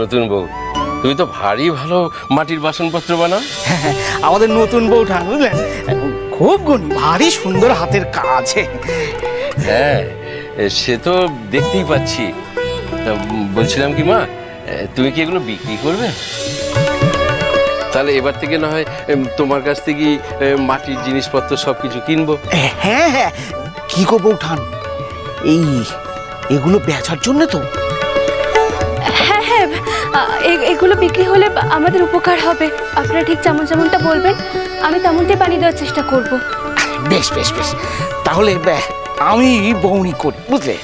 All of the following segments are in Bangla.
নতুন বউ। তুমি তো ভারী ভালো মাটির বাসনপত্র বানাও। আমাদের নতুন বউঠান বুঝলেন খুব গুণ ভারী সুন্দর হাতের কাজ। হ্যাঁ সে তো দেখতেই পাচ্ছি। তা বলছিলাম কি মা তুমি কি এগুলো বিক্রি করবে? তাহলে এবার থেকে না হয় তোমার কাছ থেকে মাটির জিনিসপত্র সব কিছু কিনবো। হ্যাঁ হ্যাঁ। কি গো বউঠান এই এগুলো বেচার জন্য তো। হ্যাঁ এগুলো বিক্রি হলে আমাদের উপকার হবে। আপনারা ঠিক যেমন যেমনটা বলবেন আমি তেমনটাই বানিয়ে দেওয়ার চেষ্টা করব। বেশ বেশ বেশ। তাহলে আমি বউনি করি বুঝলে?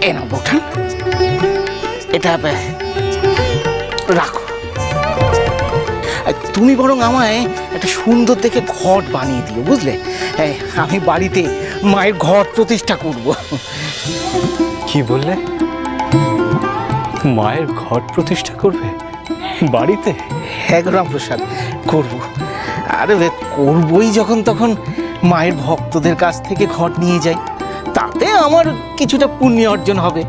এ না বউঠান এটা রাখো। তুমি বরং আমায় একটা সুন্দর দেখে ঘট বানিয়ে দিও বুঝলে? এই, আমি বাড়িতে মায়ের ঘট প্রতিষ্ঠা করব। কি বললে? মায়ের ঘর প্রতিষ্ঠা করবে? বাড়িতে? হ্যাঁ রামপ্রসাদ করব। আরে করবই যখন তখন মায়ের ভক্তদের কাছ থেকে ঘর নিয়ে যাই। তাতে আমার কিছুটা পুণ্য অর্জন হবে।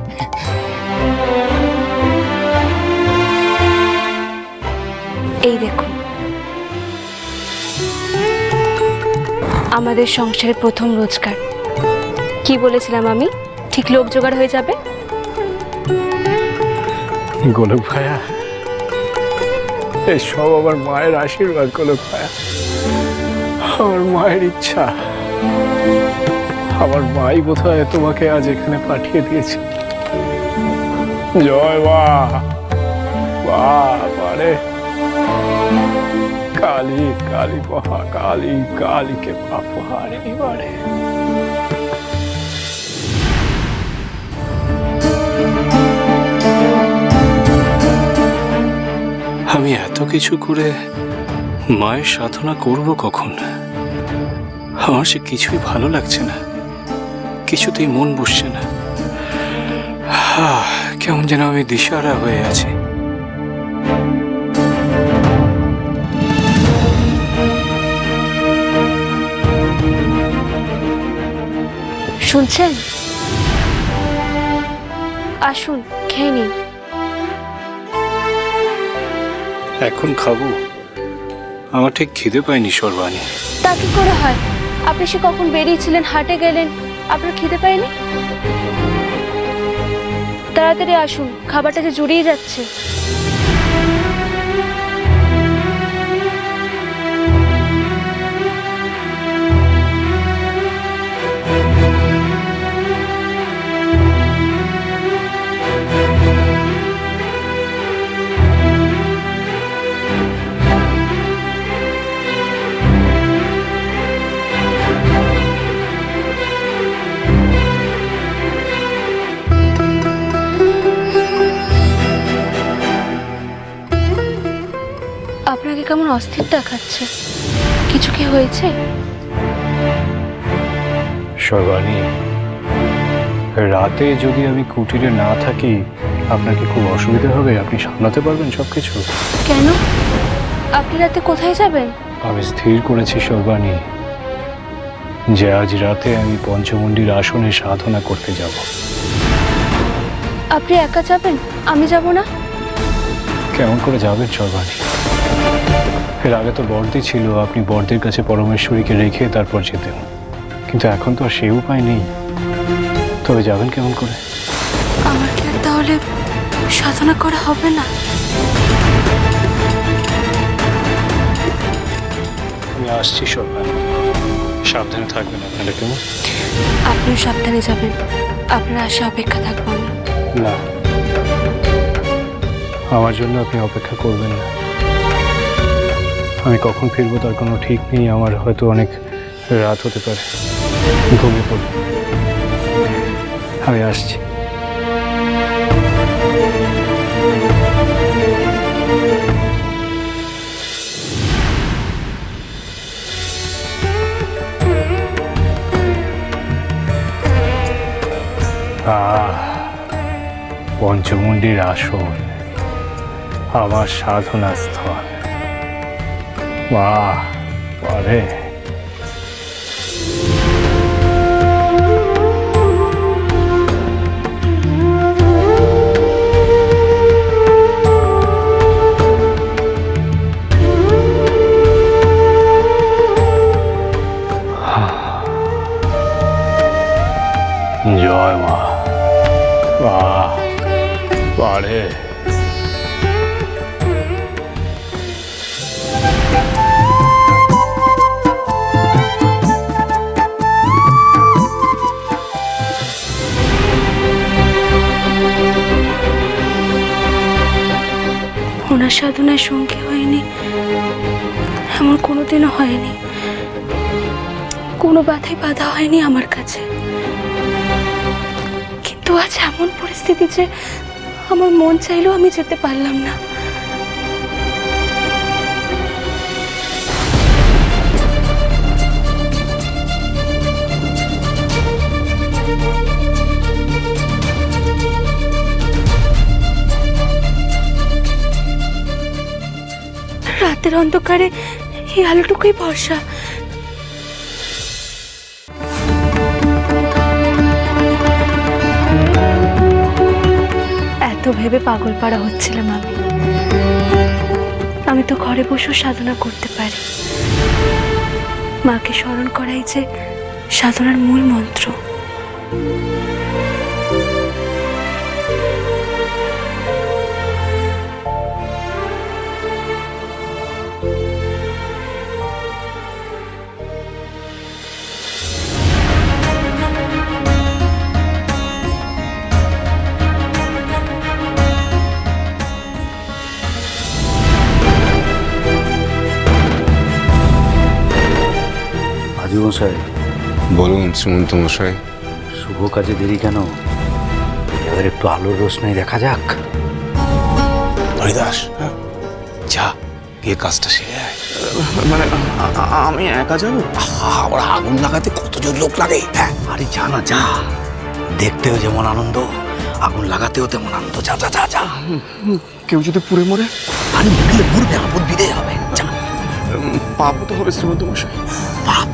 এই দেখুন আমাদের সংসারের প্রথম রোজগার। কি বলেছিলাম আমি? ঠিক লোক জোগাড় হয়ে যাবে? গোলক ভায়া। এসব আমার মায়ের আশীর্বাদ গোলক ভায়া। আমার মায়ের ইচ্ছা। আমার মাই বোধহয় তোমাকে আজ এখানে পাঠিয়ে দিয়েছে। জয় মা। বাবারে কালী কালী মহা কালী কালীকে বাপারে এবারে। এত কিছু করে মায়ের সাধনা করব কখন? আমার সে কিছুই ভালো লাগছে না। কিছুতেই মন বসছে না। কেমন যেন আমি দিশারা হয়ে আছি। শুনছেন? আসুন, খেয়ে নিন। এখন খাব। আমার ঠিক খিদে পায়নি সর্বাণী। তা কি করে হয়? আপনি সে কখন বেরিয়েছিলেন, হাটে গেলেন, আপনার খিদে পায়নি? তাড়াতাড়ি আসুন, খাবারটা যে জুড়িয়ে যাচ্ছে। আপনাকে কেমন অস্থির দেখাচ্ছে? কিছু কি হয়েছে? সর্বাণী রাতে যদি আমি কুটিরে না থাকি আপনার কি খুব অসুবিধা হবে? আপনি সামলাতে পারবেন সব কিছু কেন? আপনি রাতে কোথায় যাবেন? আমি স্থির করেছি সর্বাণী যে আজ রাতে আমি পঞ্চমন্ডির আসনে সাধনা করতে যাব। আপনি একা যাবেন? আমি যাব না? কেমন করে যাবেন সর্বাণী? এর আগে তো বর্দি ছিল আপনি বর্দির কাছে পরমেশ্বরীকে রেখে তারপর যেতেন। কিন্তু এখন তো আর সেই উপায় নেই। তবে যাবেন কেমন করে? আমার কি আর তাহলে সাধনা করা হবে না? আমি আসছি সর্বাণী সাবধানে থাকবেন আপনারা কেমন আপনিও সাবধানে যাবেন। আপনার আশা অপেক্ষা থাকব আমি। না। আমার জন্য আপনি অপেক্ষা করবেন না। আমি কখন ফিরবো তার কোনো ঠিক নেই, আমার হয়তো অনেক রাত হতে পারে। ঘুমিয়ে পড়ব আমি আসছি। আহ পঞ্চমুণ্ডির আসন আমার সাধনা স্থল বাহ পরে জয় কোনো বাধাই বাধা হয়নি আমার কাছে। কিন্তু আজ এমন পরিস্থিতি যে আমার মন চাইলেও আমি যেতে পারলাম না। রাতের অন্ধকারে এই আলোটুকুই ভরসা। এত ভেবে পাগল পাড়া হচ্ছিলাম আমি। আমি তো ঘরে বসেও সাধনা করতে পারি। মাকে স্মরণ করাই যে সাধনার মূল মন্ত্র। মশাই। বলুন শ্রীমন্ত মশাই। শুভ কাজে দেরি কেন? এবার একটু আলোর রোশনাই দেখা যাক। হরিদাস যা গিয়ে কাজটা সেরে মানে আমি একা যাব? আবার আগুন লাগাতে কতজন লোক লাগে? হ্যাঁ আরে যা না যা। দেখতেও যেমন আনন্দ আগুন লাগাতেও তেমন আনন্দ। যা যা যা যা। কেউ যদি পুড়ে মরে? আরে মরলে মরবে আপদ বিদে হবে। যা। পাপ তো হবে শ্রীমন্ত মশাই। পাপ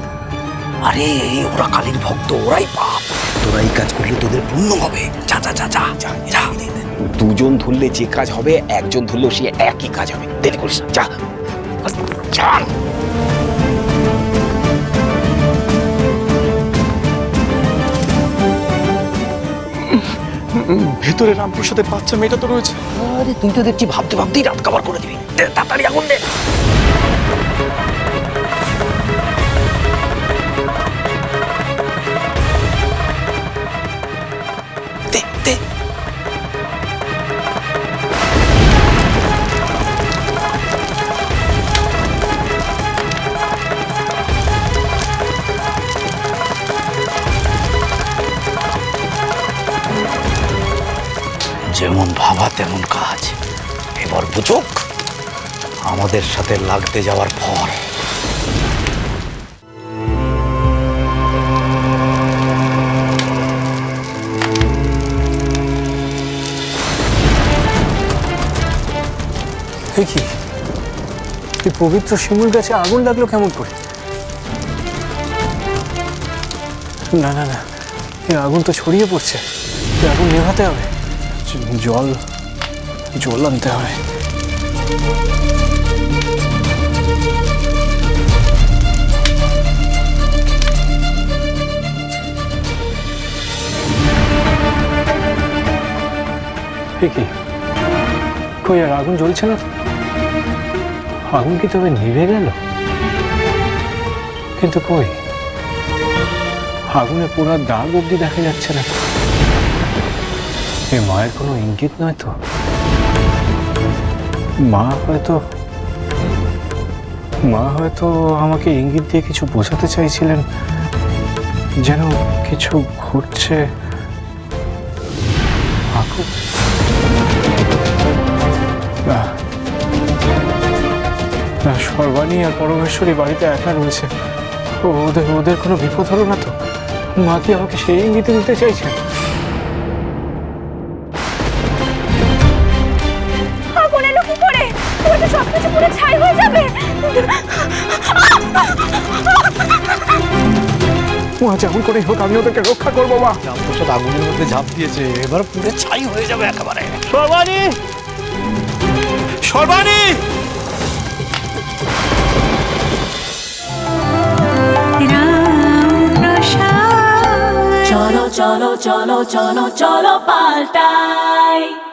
আরে ওরা কালীর ভক্ত ওরাই পাপ। তোরা এই কাজ করলে তোদের পুণ্য হবে। যা যা যা যা দুজন ধরলে যে কাজ হবে একজন ধরলেও সে একই কাজ হবে। দেরি করিস যা। যা। ভেতরে রামপ্রসাদের বাচ্চা মেয়েটা তো রয়েছে। আরে তুই তো দেখছি ভাবতে ভাবতেই রাত কাবার করে দিবি। তাড়াতাড়ি আগুন দে, এবার বুঝুক আমাদের সাথে লাগতে যাওয়ার ফল কি? এই পবিত্র শিমুল গাছে আগুন লাগল কেমন করে? না না না এই আগুন তো ছড়িয়ে পড়ছে। আগুন নেভাতে হবে। জল জল আনতে কি কই আর আগুন জ্বলছে না? আগুন কি তবে নিভে গেল? কিন্তু কই? আগুনে পোড়ার দাগ অব্দি দেখা যাচ্ছে না। এ মায়ের কোনো ইঙ্গিত নয় তো? মা হয়তো মা হয়তো আমাকে ইঙ্গিত দিয়ে কিছু বোঝাতে চাইছিলেন, যেন কিছু ঘটছে। সর্বাণী আর পরমেশ্বরী বাড়িতে একা রয়েছে। ওদের ওদের কোনো বিপদ হলো না তো? মা কি আমাকে সেই ইঙ্গিতে দিতে চাইছেন? মা যেমন করেই হোক আমি ওদেরকে রক্ষা করব মা। রামপ্রসাদ আগুনের মধ্যে ঝাঁপ দিয়েছে এবার পুরে ছাই হয়ে যাবে একেবারে। সর্বাণী সর্বাণী চলো cholo, cholo, cholo, cholo, paltai.